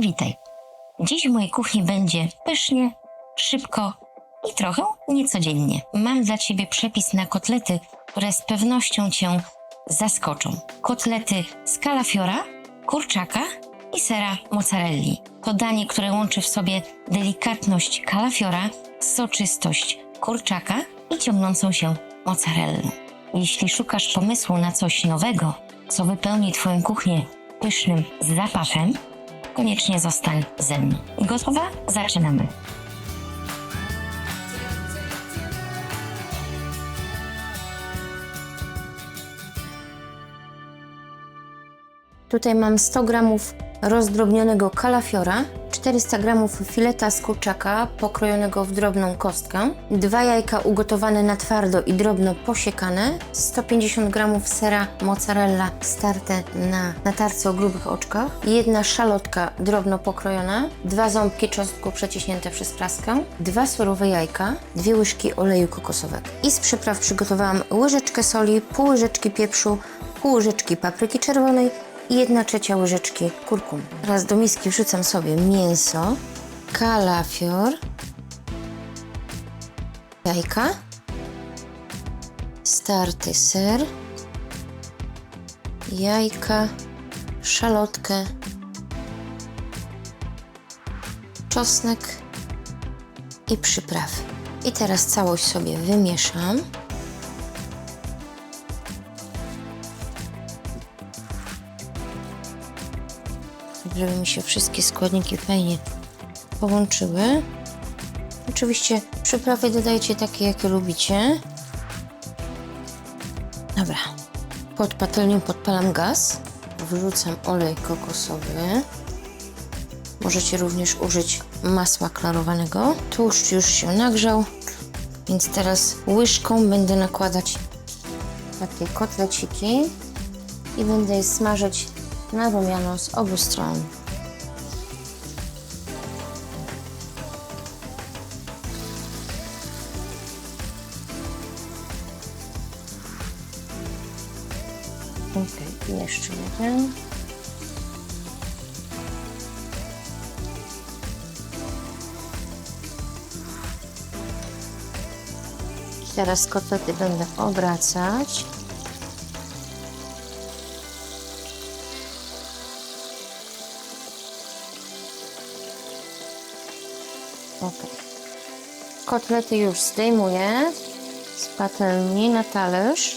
Witaj. Dziś w mojej kuchni będzie pysznie, szybko i trochę niecodziennie. Mam dla Ciebie przepis na kotlety, które z pewnością Cię zaskoczą. Kotlety z kalafiora, kurczaka i sera mozzarelli. To danie, które łączy w sobie delikatność kalafiora, soczystość kurczaka i ciągnącą się mozzarellę. Jeśli szukasz pomysłu na coś nowego, co wypełni Twoją kuchnię pysznym zapachem, koniecznie zostań ze mną. Gotowa? Zaczynamy. Tutaj mam 100 gramów rozdrobnionego kalafiora, 400 gramów fileta z kurczaka pokrojonego w drobną kostkę, dwa jajka ugotowane na twardo i drobno posiekane, 150 gramów sera mozzarella starte na, na tarce o grubych oczkach, jedna szalotka drobno pokrojona, dwa ząbki czosnku przeciśnięte przez praskę, dwa surowe jajka, dwie łyżki oleju kokosowego. I z przypraw przygotowałam łyżeczkę soli, pół łyżeczki pieprzu, pół łyżeczki papryki czerwonej, i 1 trzecia łyżeczki kurkumy. Teraz do miski wrzucam sobie mięso, kalafior, jajka, starty ser, jajka, szalotkę, czosnek i przyprawy. I teraz całość sobie wymieszam. Żeby mi się wszystkie składniki fajnie połączyły. Oczywiście przyprawy dodajcie takie, jakie lubicie. Dobra. Pod patelnią podpalam gaz. Wrzucam olej kokosowy. Możecie również użyć masła klarowanego. Tłuszcz już się nagrzał, więc teraz łyżką będę nakładać takie kotleciki i będę je smażyć na rumiano z obu stron. Ok, jeszcze jeden. Teraz kotlety będę obracać. Ok. Kotlety już zdejmuję z patelni na talerz.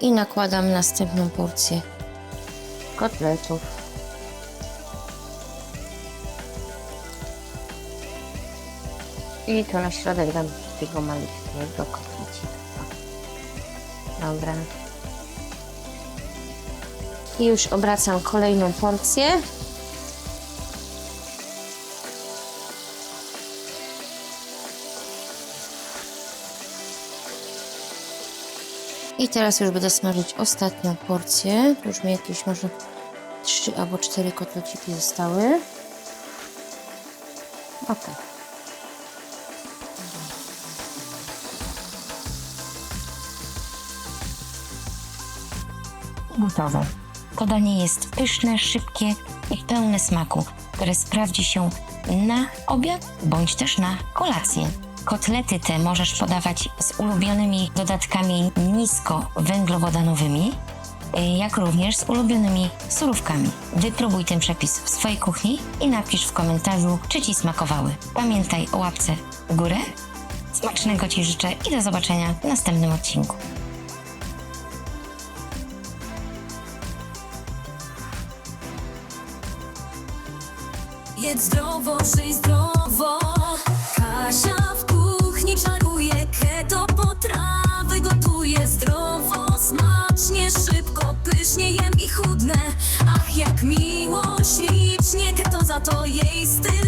I nakładam następną porcję kotletów. I to na środek dam takiego malutkiego kotlecika. Dobra. I już obracam kolejną porcję. I teraz już będę smażyć ostatnią porcję. Już mi jakieś może trzy albo cztery kotleciki zostały. Ok. Gotowe. To danie jest pyszne, szybkie i pełne smaku, które sprawdzi się na obiad bądź też na kolację. Kotlety te możesz podawać z ulubionymi dodatkami niskowęglowodanowymi, y, jak również z ulubionymi surówkami. Wypróbuj ten przepis w swojej kuchni i napisz w komentarzu, czy Ci smakowały. Pamiętaj o łapce w górę. Smacznego Ci życzę i do zobaczenia w następnym odcinku. Jedz zdrowo, żyj zdrowo. Kasia w kuchni czaruje Keto potrawy gotuje. Zdrowo, smacznie, szybko, pysznie jem i chudnę. Ach, jak miło, ślicznie Keto za to jej styl